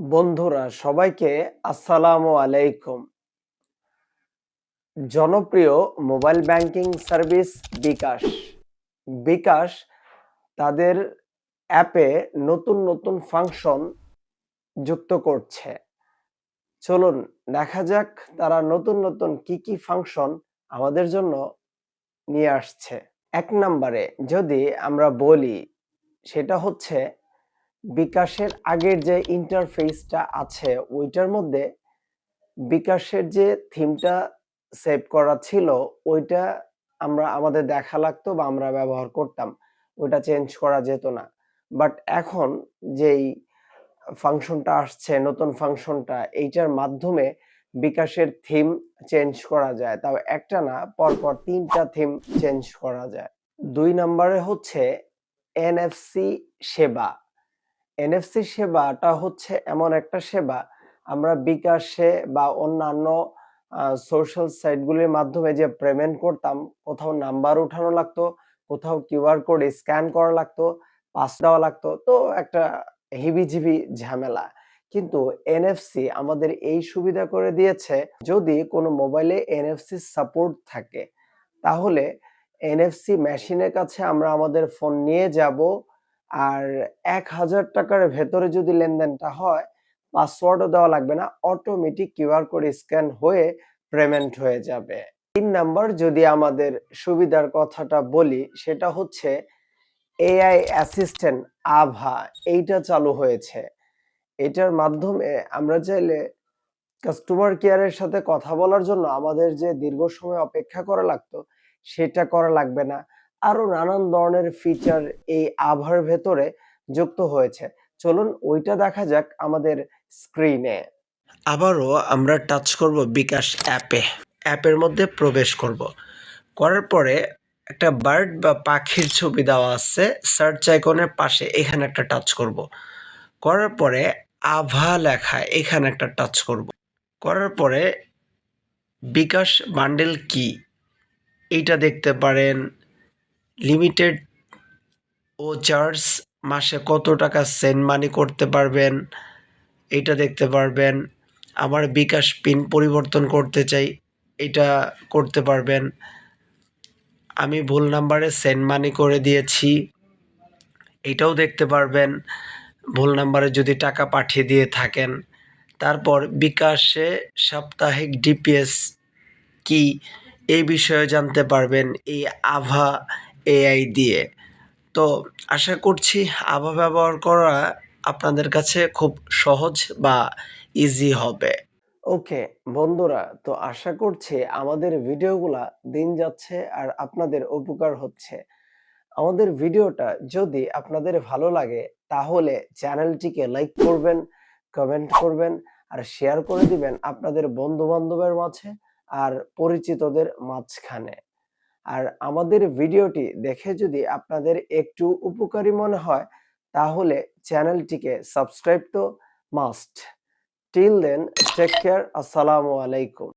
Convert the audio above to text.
বন্ধুরা, সবাইকে আসসালামু আলাইকুম। জনপ্রিয় mobile banking service bKash. BKash তাদের অ্যাপে নতুন নতুন ফাংশন যুক্ত করছে। চলুন, দেখা যাক তারা নতুন নতুন কি কি ফাংশন আমাদের জন্য নিয়ে আসছে। এক নম্বরে যদি আমরা বলি, সেটা হচ্ছে বিকাশের আগের যে ইন্টারফেসটা আছে, ওইটার মধ্যে বিকাশের যে থিমটা সেভ করা ছিল, ওইটা আমরা, আমাদের দেখা লাগতো বা আমরা ব্যবহার করতাম। ওইটা চেঞ্জ করা যেত না। বাট এখন যেই ফাংশনটা আসছে, নতুন ফাংশনটা এইটার মাধ্যমে বিকাশের থিম চেঞ্জ করা যায়। তাও একটা না, পরপর তিনটা থিম চেঞ্জ করা যায়। দুই নম্বরে হচ্ছে এনএফসি সেবা। এনএফসি সেবাটা হচ্ছে এমন একটা সেবা। আমরা বিকাশে বা অন্যান্য সোশ্যাল সাইটগুলির মাধ্যমে যে পেমেন্ট করতাম, কোথাও নাম্বার উঠানো লাগতো, কোথাও কিউআর কোড স্ক্যান করা লাগতো পাস দেওয়া লাগতো, তো একটা হিবিজিবি ঝামেলা। কিন্তু এনএফসি আমাদের এই সুবিধা করে দিয়েছে, যদি কোনো মোবাইলে এনএফসি সাপোর্ট থাকে, তাহলে এনএফসি মেশিনের কাছে আমরা আমাদের ফোন নিয়ে যাব আর এক হাজার টাকার ভেতরে যদি লেনদেনটা হয় পাসওয়ার্ডও দেওয়া লাগবে না অটোমেটিক কিউআর কোড স্ক্যান হয়ে পেমেন্ট হয়ে যাবে। তিন নাম্বার যদি আমাদের সুবিধার কথাটা বলি, সেটা হচ্ছে এআই অ্যাসিস্ট্যান্ট আভা, এইটা চালু হয়েছে। এটার মাধ্যমে আমরা চাইলে কাস্টমার কেয়ারের সাথে কথা বলার জন্য আমাদের যে দীর্ঘ সময় অপেক্ষা করা লাগতো, সেটা করা লাগবে না। আরও নানান ধরনের ফিচার এই আভার ভেতরে যুক্ত হয়েছে। চলুন ওইটা দেখা যাক আমাদের স্ক্রিনে আবারও আমরা টাচ করব বিকাশ অ্যাপে অ্যাপের মধ্যে প্রবেশ করব। করার পরে একটা বার্ড বা পাখির ছবি দেওয়া আছে। সার্চ আইকনের পাশে এখানে একটা টাচ করব। করার পরে আভা লেখা এখানে একটা টাচ করব। করার পরে বিকাশ বান্ডেল কি এইটা দেখতে পারেন। লিমিটেড ও চার্জ মাসে কত টাকা সেন্ড মানি করতে পারবেন, এটা দেখতে পারবেন। আমার বিকাশ পিন পরিবর্তন করতে চাই, এটা করতে পারবেন। আমি ভুল নাম্বারে সেন্ড মানি করে দিয়েছি, এটাও দেখতে পারবেন। ভুল নাম্বারে যদি টাকা পাঠিয়ে দিয়ে থাকেন। তারপর বিকাশে সাপ্তাহিক ডিপিএস কি, এই বিষয়ে জানতে পারবেন। এই আভা এআই দিয়ে। তো আশা করছি আভা ব্যবহার করা আপনাদের কাছে খুব সহজ বা ইজি হবে। ওকে, বন্ধুরা, তো আশা করছি আমাদের ভিডিওগুলা দিন যাচ্ছে আর আপনাদের উপকার হচ্ছে। আমাদের ভিডিওটা যদি আপনাদের ভালো লাগে, তাহলে চ্যানেলটিকে লাইক করবেন কমেন্ট করবেন আর শেয়ার করে দিবেন আপনাদের বন্ধু বান্ধবের মাঝে আর পরিচিতদের মাঝখানে। আর আমাদের ভিডিওটি দেখে যদি আপনাদের একটু উপকারী মনে হয়, তাহলে চ্যানেলটিকে সাবস্ক্রাইব তো must. Till then, take care, আসসালামু আলাইকুম।